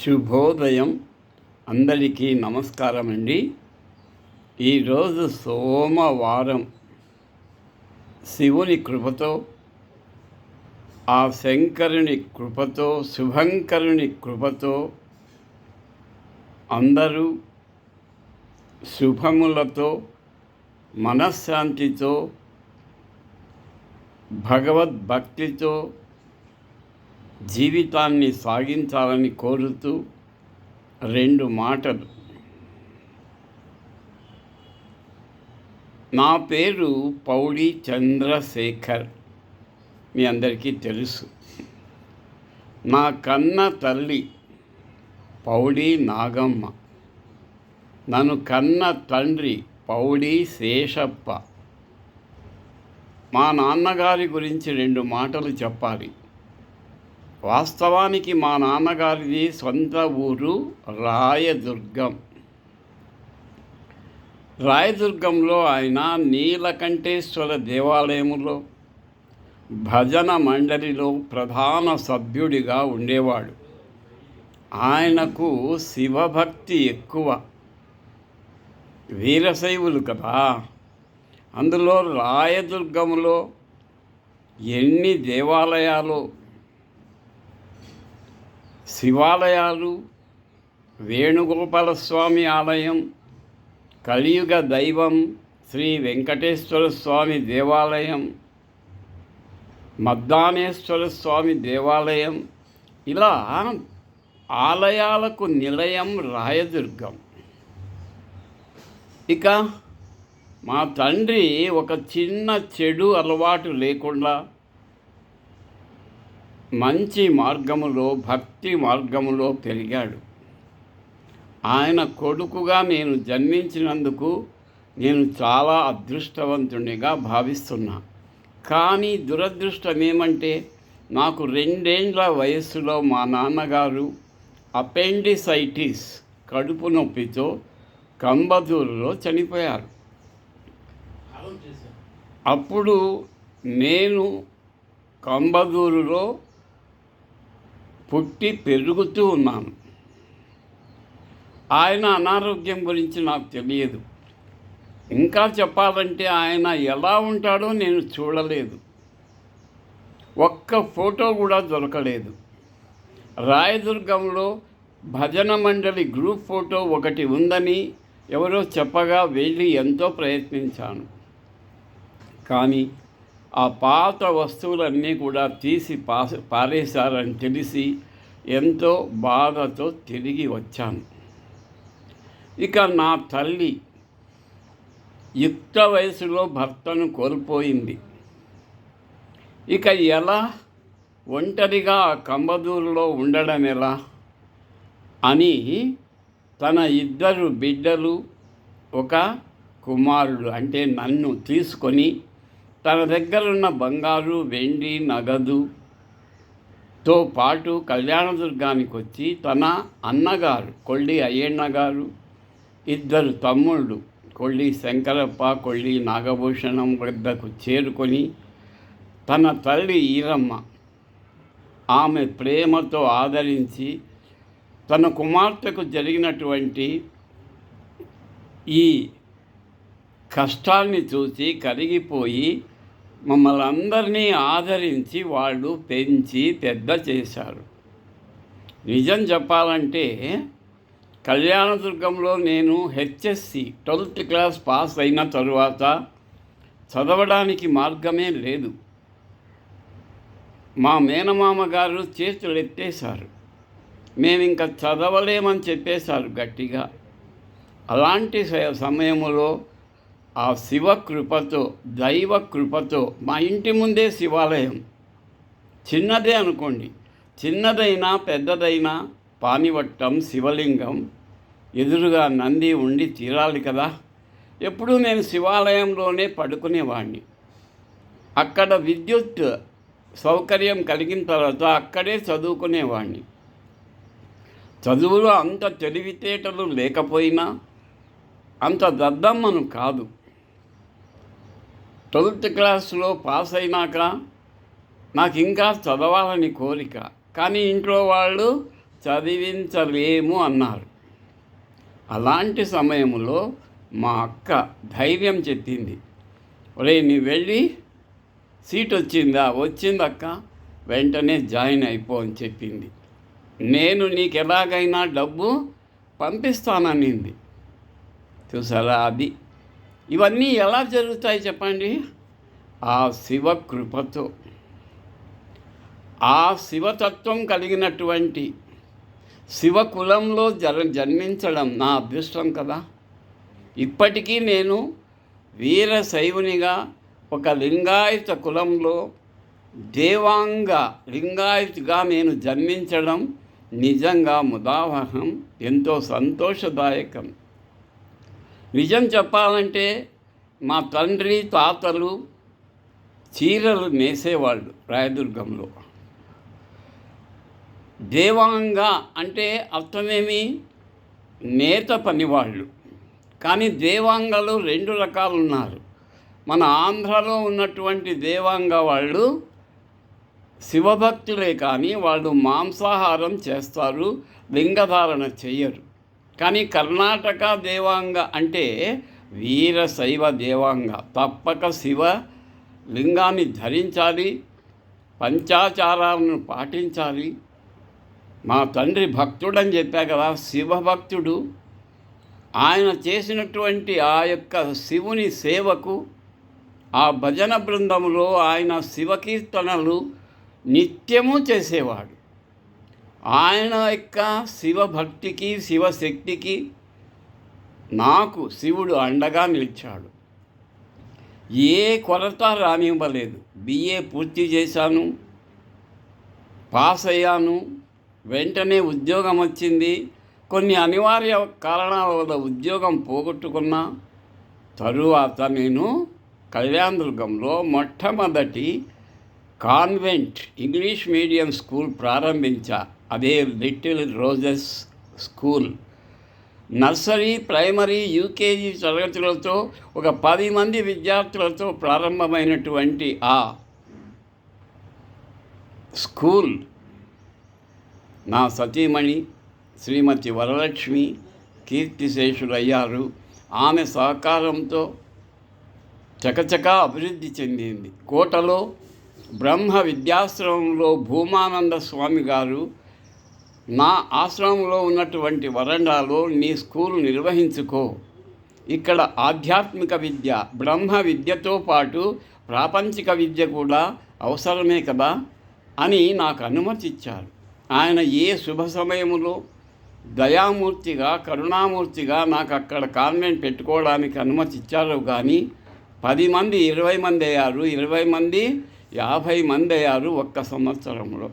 శుభోదయం. అందరికీ నమస్కారం అండి ఈరోజు సోమవారం. శివుని కృపతో ఆ శంకరుని కృపతో శుభంకరుని కృపతో అందరూ శుభములతో మనశ్శాంతితో భగవద్భక్తితో జీవితాన్ని సాగించాలని కోరుతూ రెండు మాటలు. నా పేరు పౌడి చంద్రశేఖర్. మీ అందరికీ తెలుసు. నా కన్న తల్లి పౌడి నాగమ్మ. నన్ను కన్న తండ్రి పౌడి శేషప్ప. మా నాన్నగారి గురించి రెండు మాటలు చెప్పాలి. వాస్తవానికి మా నాన్నగారిది సొంత ఊరు రాయదుర్గం. రాయదుర్గంలో ఆయన నీలకంఠేశ్వర దేవాలయములో భజన మండలిలో ప్రధాన సభ్యుడిగా ఉండేవాడు. ఆయనకు శివభక్తి ఎక్కువ. వీరశైవులు కదా. అందులో రాయదుర్గంలో ఎన్ని దేవాలయాలు శివాలయాలు వేణుగోపాల స్వామి ఆలయం కలియుగ దైవం శ్రీ వెంకటేశ్వర స్వామి దేవాలయం మద్దానేశ్వర స్వామి దేవాలయం ఇలా ఆలయాలకు నిలయం రాయదుర్గం. ఇక మా తండ్రి ఒక చిన్న చెడు అలవాటు లేకుండా మంచి మార్గములో భక్తి మార్గములో పెరిగాడు ఆయన కొడుకుగా నేను జన్మించినందుకు నేను చాలా అదృష్టవంతునిగా భావిస్తున్నా. కానీ దురదృష్టం ఏమంటే నాకు రెండేండ్ల వయస్సులో మా నాన్నగారు అపెండిసైటిస్ కడుపు నొప్పితో కంబదూరులో చనిపోయారు. అప్పుడు నేను కంబదూరులో పుట్టి పెరుగుతూ ఉన్నాను. ఆయన అనారోగ్యం గురించి నాకు తెలియదు. ఇంకా చెప్పాలంటే ఆయన ఎలా ఉంటాడో నేను చూడలేదు. ఒక్క ఫోటో కూడా దొరకలేదు. రాయదుర్గంలో భజన మండలి గ్రూప్ ఫోటో ఒకటి ఉందని ఎవరో చెప్పగా వెళ్ళి ఎంతో ప్రయత్నించాను. కానీ ఆ పాత వస్తువులన్నీ కూడా తీసి పాస పారేశారని తెలిసి ఎంతో బాధతో తిరిగి వచ్చాను. ఇక నా తల్లి యుక్త వయసులో భర్తను కోల్పోయింది. ఇక ఎలా ఒంటరిగా కంబదూరులో ఉండడం ఎలా అని తన ఇద్దరు బిడ్డలు ఒక కుమారుడు అంటే నన్ను తీసుకొని తన దగ్గరున్న బంగారు వెండి నగదుతో పాటు కళ్యాణదుర్గానికి వచ్చి తన అన్నగారు కొల్లి అయ్యన్న గారు ఇద్దరు తమ్ముళ్ళు కొల్లి శంకరప్ప కొల్లి నాగభూషణం వద్దకు చేరుకొని తన తల్లి ఈరమ్మ ఆమె ప్రేమతో ఆదరించి తన కుమార్తెకు జరిగినటువంటి ఈ కష్టాన్ని చూసి కరిగిపోయి మమ్మల్ని అందరినీ ఆదరించి వాళ్ళు పెంచి పెద్ద చేశారు. నిజం చెప్పాలంటే కళ్యాణదుర్గంలో నేను హెచ్ఎస్సి ట్వెల్త్ క్లాస్ పాస్ అయిన తరువాత చదవడానికి మార్గమే లేదు. మా మేనమామ గారు చేతులు ఎత్తేశారు. మేము ఇంకా చదవలేమని చెప్పేశారు గట్టిగా. అలాంటి సమయంలో ఆ శివ కృపతో దైవ కృపతో మా ఇంటి ముందే శివాలయం. చిన్నదే అనుకోండి. చిన్నదైనా పెద్దదైనా పానివట్టం శివలింగం ఎదురుగా నంది ఉండి తీరాలి కదా. ఎప్పుడూ నేను శివాలయంలోనే పడుకునేవాడిని అక్కడ విద్యుత్ సౌకర్యం కలిగిన తర్వాత అక్కడే చదువుకునేవాడిని చదువులో అంత తెలివితేటలు లేకపోయినా అంత దద్దమ్మను కాదు. ట్వెల్త్ క్లాస్లో పాస్ అయినాక నాకు ఇంకా చదవాలని కోరిక. కానీ ఇంట్లో వాళ్ళు చదివించలేము అన్నారు. అలాంటి సమయంలో మా అక్క ధైర్యం చెప్పింది. ఒరే నీ వెళ్ళి సీట్ వచ్చిందా వచ్చిందక్క. వెంటనే జాయిన్ అయిపో అని చెప్పింది. నేను నీకు ఎలాగైనా డబ్బు పంపిస్తాననింది. చూసారా అది ఇవన్నీ ఎలా జరుగుతాయి చెప్పండి? ఆ శివ కృపతో ఆ శివతత్వం కలిగినటువంటి శివ కులంలో జర జన్మించడం నా అదృష్టం కదా. ఇప్పటికీ నేను వీర శైవునిగా ఒక లింగాయత కులంలో దేవాంగ లింగాయత్గా నేను జన్మించడం నిజంగా ముదావహం ఎంతో సంతోషదాయకం. నిజం చెప్పాలంటే మా తండ్రి తాతలు చీరలు నేసేవాళ్ళు రాయదుర్గంలో. దేవాంగ అంటే అర్థమేమి? నేత పనివాళ్ళు. కానీ దేవాంగలు రెండు రకాలు ఉన్నారు. మన ఆంధ్రలో ఉన్నటువంటి దేవాంగ వాళ్ళు శివభక్తులే కానీ వాళ్ళు మాంసాహారం చేస్తారు లింగధారణ చెయ్యరు కానీ కర్ణాటక దేవాంగ అంటే వీర శైవ దేవాంగ. తప్పక శివ లింగాన్ని ధరించాలి పంచాచారాలను పాటించాలి. మా తండ్రి భక్తుడని చెప్పా కదా శివభక్తుడు ఆయన చేసినటువంటి ఆ యొక్క శివుని సేవకు ఆ భజన బృందంలో ఆయన శివకీర్తనలు నిత్యము చేసేవాడు. ఆయన యొక్క శివభక్తికి శివశక్తికి నాకు శివుడు అండగా నిలిచాడు. ఏ కొరత రానివ్వలేదు. బిఏ పూర్తి చేశాను. పాస్ అయ్యాను. వెంటనే ఉద్యోగం వచ్చింది. కొన్ని అనివార్య కారణాల వల్ల ఉద్యోగం పోగొట్టుకున్న తరువాత నేను కళ్యాణదుర్గంలో మొట్టమొదటి కాన్వెంట్ ఇంగ్లీష్ మీడియం స్కూల్ ప్రారంభించా. అదే little roses school. Nursery primary UKG తరగతులతో ఒక పది మంది విద్యార్థులతో ప్రారంభమైనటువంటి ఆ స్కూల్ నా సతీమణి శ్రీమతి వరలక్ష్మి కీర్తిశేషులయ్యారు. ఆమె సహకారంతో చకచకా అభివృద్ధి చెందింది. కోటలో బ్రహ్మ విద్యాశ్రమంలో భూమానంద స్వామి గారు నా ఆశ్రమంలో ఉన్నటువంటి వరండాలో నీ స్కూల్ నిర్వహించుకో. ఇక్కడ ఆధ్యాత్మిక విద్య బ్రహ్మ విద్యతో పాటు ప్రాపంచిక విద్య కూడా అవసరమే కదా అని నాకు అనుమతి ఇచ్చారు ఆయన ఏ శుభ సమయములో దయామూర్తిగా కరుణామూర్తిగా నాకు అక్కడ కాన్వెంట్ పెట్టుకోవడానికి అనుమతి ఇచ్చారు కానీ పది మంది ఇరవై మంది అయ్యారు. ఇరవై మంది యాభై మంది అయ్యారు ఒక్క సంవత్సరంలో.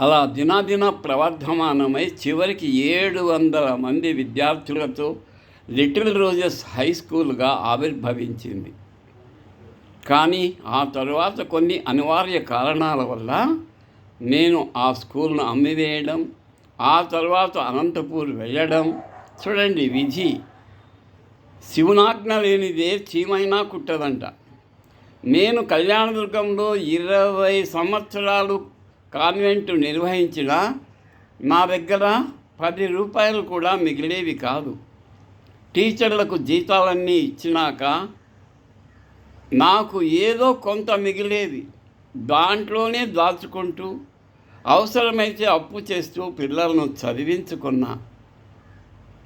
అలా దినాదిన ప్రవర్ధమానమై చివరికి ఏడు వందల మంది విద్యార్థులతో లిటిల్ రోజెస్ హై స్కూల్గా ఆవిర్భవించింది. కానీ ఆ తరువాత కొన్ని అనివార్య కారణాల వల్ల నేను ఆ స్కూల్ను అమ్మివేయడం ఆ తర్వాత అనంతపూర్ వెళ్ళడం చూడండి విధి శివునాజ్ఞ లేనిదే చీమైనా కుట్టదంట. నేను కళ్యాణదుర్గంలో ఇరవై సంవత్సరాలు కాన్వెంట్ నిర్వహించిన నా దగ్గర పది రూపాయలు కూడా మిగిలేవి కాదు. టీచర్లకు జీతాలన్నీ ఇచ్చినాక నాకు ఏదో కొంత మిగిలేది. దాంట్లోనే దాచుకుంటూ అవసరమైతే అప్పు చేస్తూ పిల్లలను చదివించుకున్నా.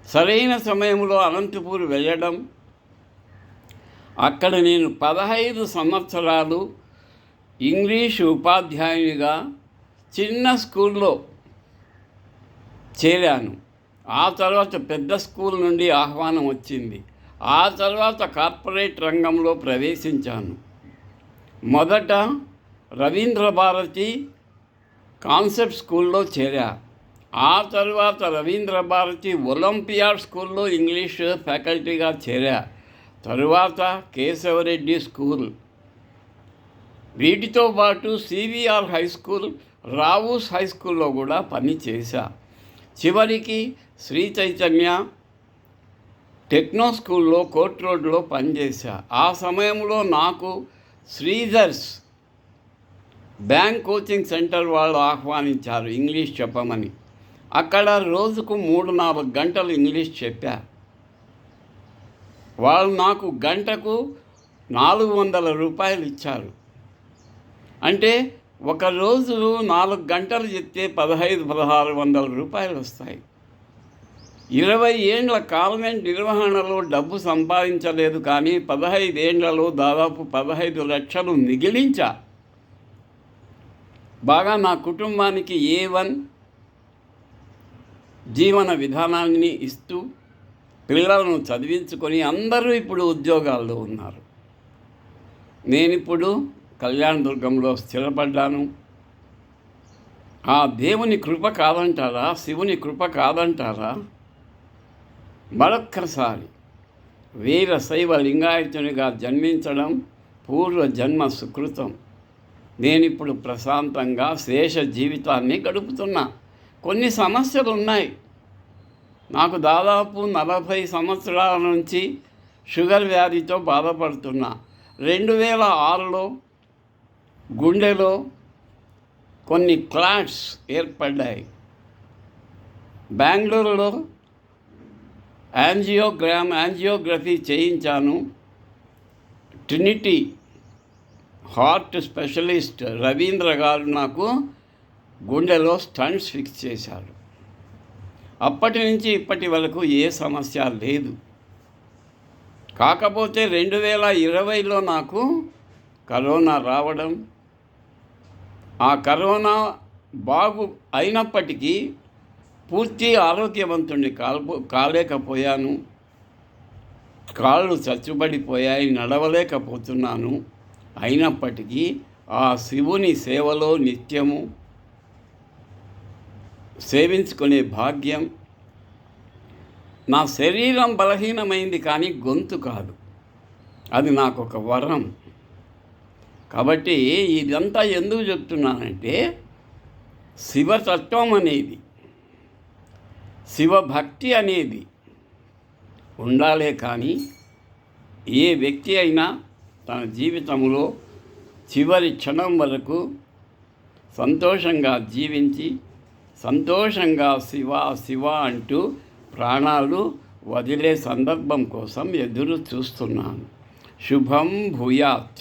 సరైన సమయంలో అనంతపూర్ వెళ్ళడం. అక్కడ నేను పదహైదు సంవత్సరాలు ఇంగ్లీష్ ఉపాధ్యాయునిగా చిన్న స్కూల్లో చేరాను. ఆ తర్వాత పెద్ద స్కూల్ నుండి ఆహ్వానం వచ్చింది. ఆ తర్వాత కార్పొరేట్ రంగంలో ప్రవేశించాను. మొదట రవీంద్ర భారతి కాన్సెప్ట్ స్కూల్లో చేరా. ఆ తర్వాత రవీంద్ర భారతి ఒలింపియాడ్ స్కూల్లో ఇంగ్లీష్ ఫ్యాకల్టీగా చేరా. తరువాత కేశవరెడ్డి స్కూల్. వీటితో పాటు CVR high school Rao's high స్కూల్లో కూడా పని చేశా. చివరికి శ్రీ చైతన్య టెక్నో స్కూల్లో కోర్ట్ రోడ్లో పనిచేశా ఆ సమయంలో నాకు శ్రీధర్స్ బ్యాంక్ కోచింగ్ సెంటర్ వాళ్ళు ఆహ్వానించారు ఇంగ్లీష్ చెప్పమని. అక్కడ రోజుకు మూడు నాలుగు గంటలు ఇంగ్లీష్ చెప్పా. వాళ్ళు నాకు గంటకు నాలుగు వందల రూపాయలు ఇచ్చారు. అంటే ఒకరోజు నాలుగు గంటలు చెప్తే పదహైదు పదహారు వందల రూపాయలు వస్తాయి. ఇరవై ఏండ్ల కాన్వెంట్ నిర్వహణలో డబ్బు సంపాదించలేదు కానీ పదహైదేండ్లలో దాదాపు పదహైదు లక్షలు మిగిలించా. బాగా నా కుటుంబానికి ఏ వన్ జీవన విధానాన్ని ఇస్తూ పిల్లలను చదివించుకొని అందరూ ఇప్పుడు ఉద్యోగాల్లో ఉన్నారు. నేనిప్పుడు కళ్యాణదుర్గంలో స్థిరపడ్డాను. ఆ దేవుని కృప కాదంటారా? శివుని కృప కాదంటారా? మరొక్కసారి వీర శైవ లింగాయతునిగా జన్మించడం పూర్వ జన్మ సుకృతం. నేనిప్పుడు ప్రశాంతంగా శేష జీవితాన్ని గడుపుతున్నా. కొన్ని సమస్యలు ఉన్నాయి నాకు దాదాపు నలభై సంవత్సరాల నుంచి షుగర్ వ్యాధితో బాధపడుతున్నా. రెండు వేల ఆరులో గుండెలో కొన్ని క్లాట్స్ ఏర్పడ్డాయి. బెంగళూరులో యాంజియోగ్రామ్ యాంజియోగ్రఫీ చేయించాను. Trinity heart specialist Ravindra garu నాకు గుండెలో స్టంట్స్ ఫిక్స్ చేశారు. అప్పటి నుంచి ఇప్పటి వరకు ఏ సమస్య లేదు. కాకపోతే రెండు వేల ఇరవైలో నాకు కరోనా రావడం ఆ కరోనా బాగు అయినప్పటికీ పూర్తి ఆరోగ్యవంతుణ్ణి కాల్పో కాలేకపోయాను. కాళ్ళు చచ్చుబడిపోయాయి నడవలేకపోతున్నాను. అయినప్పటికీ ఆ శివుని సేవలో నిత్యము సేవించుకునే భాగ్యం నా శరీరం బలహీనమైంది కానీ గొంతు కాదు. అది నాకు ఒక వరం. కాబట్టి ఇదంతా ఎందుకు చెప్తున్నానంటే శివతత్వం అనేది శివభక్తి అనేది ఉండాలే కానీ ఏ వ్యక్తి అయినా తన జీవితంలో చివరి క్షణం వరకు సంతోషంగా జీవించి సంతోషంగా శివ శివ అంటూ ప్రాణాలు వదిలే సందర్భం కోసం ఎదురు చూస్తున్నాను. శుభం భూయాత్.